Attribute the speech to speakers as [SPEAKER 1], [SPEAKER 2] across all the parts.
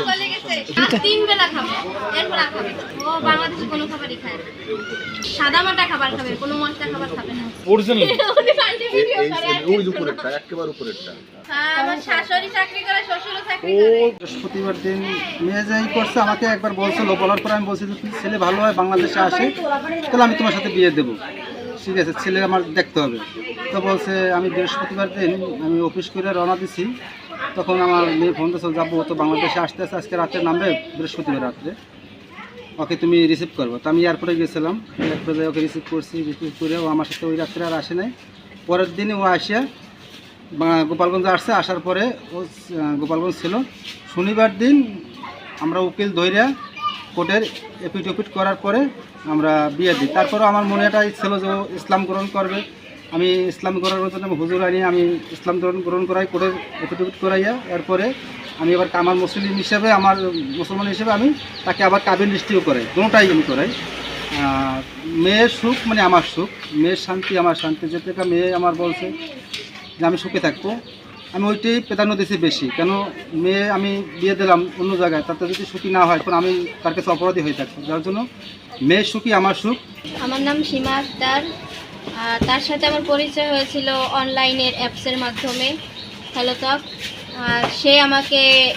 [SPEAKER 1] চলে গেছে আর তিন বেলা খাবে এরপর খাবে ও বাংলাদেশে কোনো খাবারই খায় না। সাদা মাটা খাবার খাবে কোনো মশলা খাবার খাবে না।
[SPEAKER 2] অরিজিনাল
[SPEAKER 1] উনি পাল্টে ভিডিও করে
[SPEAKER 3] ওই উপরেরটা একেবারে উপরেরটা।
[SPEAKER 1] হ্যাঁ, আমার শাশুড়ি চাকরি করে শ্বশুরও চাকরি করে।
[SPEAKER 4] বৃহস্পতিবার দিন মেয়ে যাই করছে আমাকে একবার বলছিল বলার পরে আমি বলছি ছেলে ভালো হয় বাংলাদেশে আসে তাহলে আমি তোমার সাথে বিয়ে দেবো। ঠিক আছে ছেলে আমার দেখতে হবে। তো বলছে আমি বৃহস্পতিবার দিন আমি অফিস করে রওনা দিছি তখন আমার মেয়ে ফোন দিয়েছিল যাব তো বাংলাদেশে আসতে আসতে আজকে রাতে নামবে, বৃহস্পতিবার রাত্রে ওকে তুমি রিসিভ করব। তো আমি এয়ারপোর্টে গেছিলাম এয়ারপোর্টে ওকে রিসিভ করছি রিসিভ করে ও আমার সাথে ওই রাত্রে আর আসে নাই। পরের দিনে ও আসে গোপালগঞ্জ আসছে, আসার পরে ও গোপালগঞ্জ ছিল। শনিবার দিন আমরা উকিল ধৈর্যা কোর্টের এপিট করার পরে আমরা বিয়ে দিই। তারপরে আমার মনে একটা ছিল যে ও ইসলাম গ্রহণ করবে। আমি ইসলাম গ্রহণ আমি হুজুর আনি, আমি ইসলাম গ্রহণ গ্রহণ করাই কোর্টের এপিট করাইয়া, এরপরে আমি আবার আমার মুসলিম হিসেবে, আমার মুসলমান হিসেবে আমি তাকে আবার কাবিল দৃষ্টিও করাই দুটাই আমি করাই। মেয়ের সুখ মানে আমার সুখ, মেয়ের শান্তি আমার শান্তি, যে থেকে মেয়ে আমার বলছে যে আমি সুখে থাকব। আমি ওইটাই প্রাধান্য দিয়েছি বেশি, কেন মেয়ে আমি বিয়ে দিলাম অন্য জায়গায়, তাতে যদি সুখী না হয়, তখন আমি তার কাছে অপরাধী হয়ে থাকব। যার জন্য মেয়ের সুখী আমার সুখ।
[SPEAKER 1] আমার নাম সীমা আক্তার তার সাথে আমার পরিচয় হয়েছিল অনলাইনের অ্যাপসের মাধ্যমে, হ্যালো আর সে আমাকে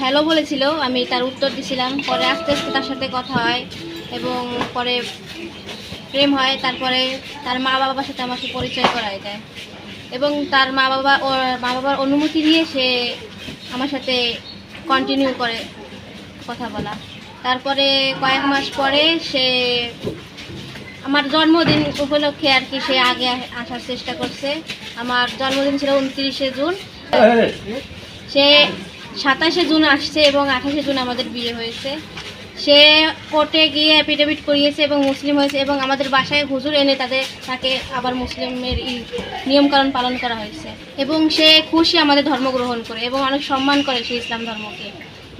[SPEAKER 1] হ্যালো বলেছিল, আমি তার উত্তর দিছিলাম। পরে আস্তে আস্তে তার সাথে কথা হয় এবং পরে প্রেম হয়। তারপরে তার মা বাবার সাথে আমাকে পরিচয় করায় দেয়। এবং তার মা বাবা ওর মা বাবার অনুমতি দিয়ে সে আমার সাথে কন্টিনিউ করে কথা বলা। তারপরে কয়েক মাস পরে সে আমার জন্মদিন উপলক্ষে আর কি সে আগে আসার চেষ্টা করছে। আমার জন্মদিন ছিল উনত্রিশে জুন। সে সাতাশে জুন আসছে এবং আঠাশে জুন আমাদের বিয়ে হয়েছে। সে কোর্টে গিয়ে অ্যাফিডেভিট করিয়েছে এবং মুসলিম হয়েছে এবং আমাদের বাসায় হুজুর এনে তাদের, তাকে আবার মুসলিমের ই নিয়মকানুন পালন করা হয়েছে। এবং সে খুশি আমাদের ধর্ম গ্রহণ করে এবং অনেক সম্মান করে সে ইসলাম ধর্মকে।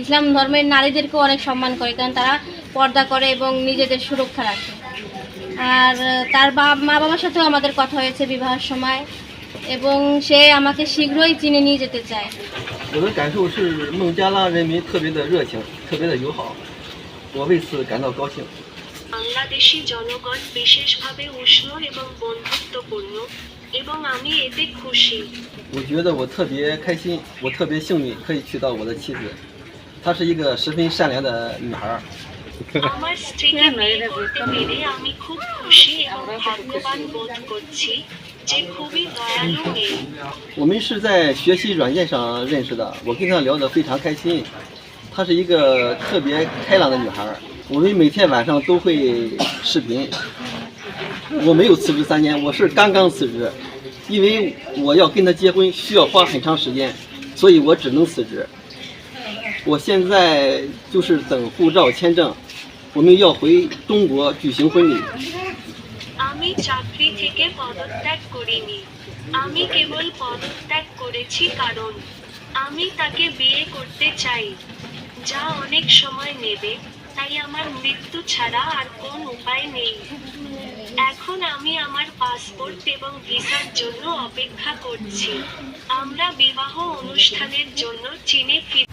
[SPEAKER 1] ইসলাম ধর্মের নারীদেরকেও অনেক সম্মান করে, কারণ তারা পর্দা করে এবং নিজেদের সুরক্ষা রাখে। আর তার বা- মা বাবার সাথেও আমাদের কথা হয়েছে বিবাহের সময় এবং সে আমাকে শীঘ্রই চিনে নিয়ে যেতে চায়
[SPEAKER 5] 我的感受是孟加拉人民特别的热情，特别的友好，我为此感到高兴。
[SPEAKER 6] বাংলাদেশি জনগণ বিশেষভাবে উষ্ণ এবং বন্ধুত্বপূর্ণ এবং আমি এতে খুশি
[SPEAKER 5] 我觉得我特别开心，我特别幸运可以娶到我的妻子，她是一个十分善良的女孩儿。
[SPEAKER 6] আমার স্ত্রীকে বিয়ে করতে পেরে আমি খুব খুশি এবং ভাগ্যবান বোধ করছি যে খুবই দয়ালু মেয়ে
[SPEAKER 5] 我们是在学习软件上认识的，我跟她聊得非常开心。她是一个特别开朗的女孩儿，我们每天晚上都会视频。我没有辞职三年，我是刚刚辞职，因为我要跟她结婚需要花很长时间，所以我只能辞职。我现在就是等护照签证， 我们要回中国举行婚礼。
[SPEAKER 6] আমি চাকরি থেকে পদত্যাগ করিনি আমি কেবল পদত্যাগ করেছি কারণ আমি তাকে বিয়ে করতে চাই যা অনেক সময় নেবে তাই আমার মৃত্যু ছাড়া আর কোন উপায় নেই এখন আমি আমার পাসপোর্ট এবং ভিসার জন্য অপেক্ষা করছি আমরা বিবাহ অনুষ্ঠানের জন্য চীনে ফির